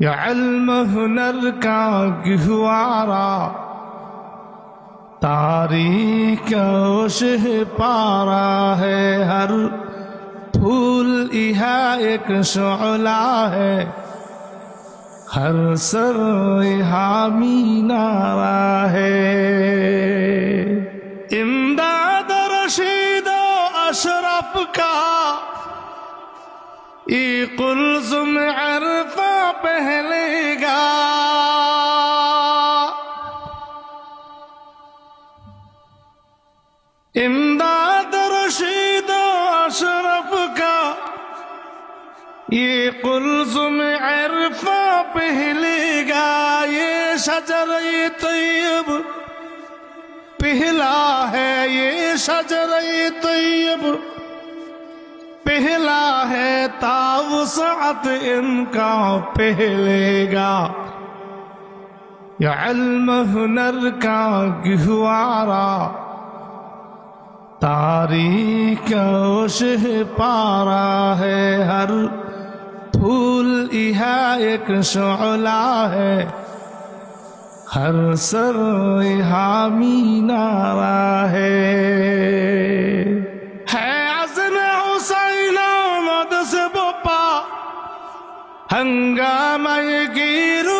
یا علم ہنر کا گہوارا تاریخ اوشہ پارا ہے، ہر پھول یہاں ایک شعلہ ہے۔ ہر سر حامی نارا ہے۔ امداد رشید و اشرف کا، ای قلزم عرفہ امداد رشید و اشرف کا، یہ قلزم عرفہ پہلے گا، یہ شجر طیب پہلا ہے، یہ شجر طیب پہلا ہے تاوسعت ان کا پہلے گا۔ یا علم ہنر کا گہوارا تاریخ اوشہ پارا ہے، ہر پھول یہاں ایک شعلہ ہے۔ ہر سر حامی نارا ہے۔ ہے عزم حسین آمد ہنگامہ گیرو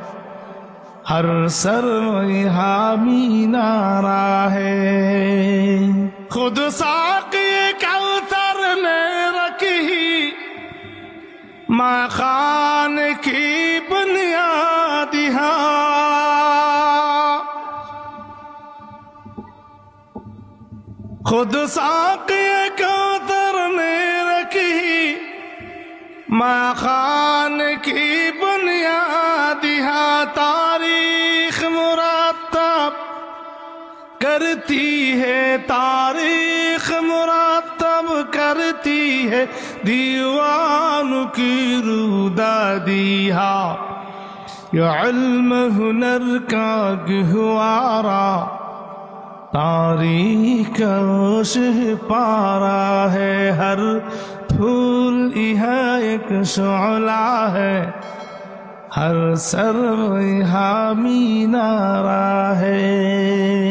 ہر سر حامی نارا ہے۔ خود ساقی کوثر نے رکھی ماں خان کی بنیاد خود ساقی کوثر نے رکھی ماں خان کی بنیاد تاریخ کرتی ہے تاریخ مرتب کرتی ہے دیوان کی رودادی ہا۔ یا علم ہنر کا گہوارا تاریخ اوشہ پارا ہے۔ ہر پھول یہاں ایک شعلہ ہے۔ ہر سر حامی نارا ہے۔